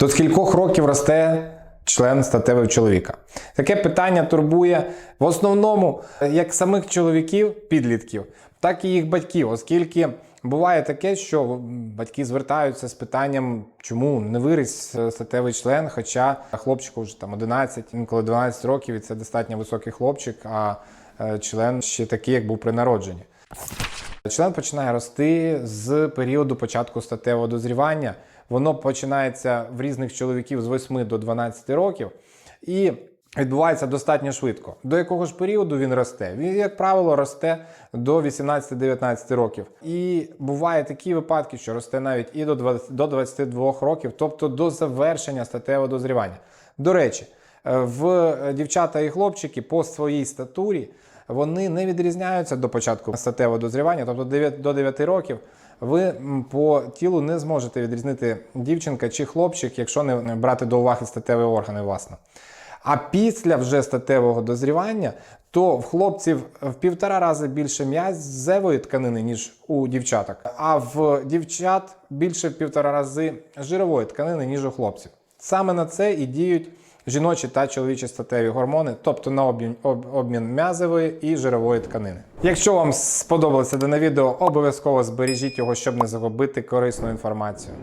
То з кількох років росте член статевий чоловіка? Таке питання турбує в основному як самих чоловіків, підлітків, так і їх батьків, оскільки буває таке, що батьки звертаються з питанням, чому не виріс е, статевий член, хоча хлопчику вже там 11, інколи 12 років, і це достатньо високий хлопчик, а е, член ще такий, як був при народженні. Член починає рости з періоду початку статевого дозрівання. Воно починається в різних чоловіків з 8 до 12 років і відбувається достатньо швидко. До якого ж періоду він росте? Він, як правило, росте до 18-19 років. І бувають такі випадки, що росте навіть і до 20, до 22 років, тобто до завершення статевого дозрівання. До речі, е, в дівчата і хлопчики по своїй статурі вони не відрізняються до початку статевого дозрівання, тобто 9 до 9 років. Ви по тілу не зможете відрізнити дівчинка чи хлопчик, якщо не брати до уваги статеві органи, власне. А після вже статевого дозрівання, то в хлопців в півтора рази більше м'язевої тканини, ніж у дівчаток, а в дівчат більше в півтора рази жирової тканини, ніж у хлопців. Саме на це і діють жіночі та чоловічі статеві гормони, тобто на обмін, об- обмін м'язової і жирової тканини. Якщо вам сподобалося дане відео, обов'язково збережіть його, щоб не загубити корисну інформацію.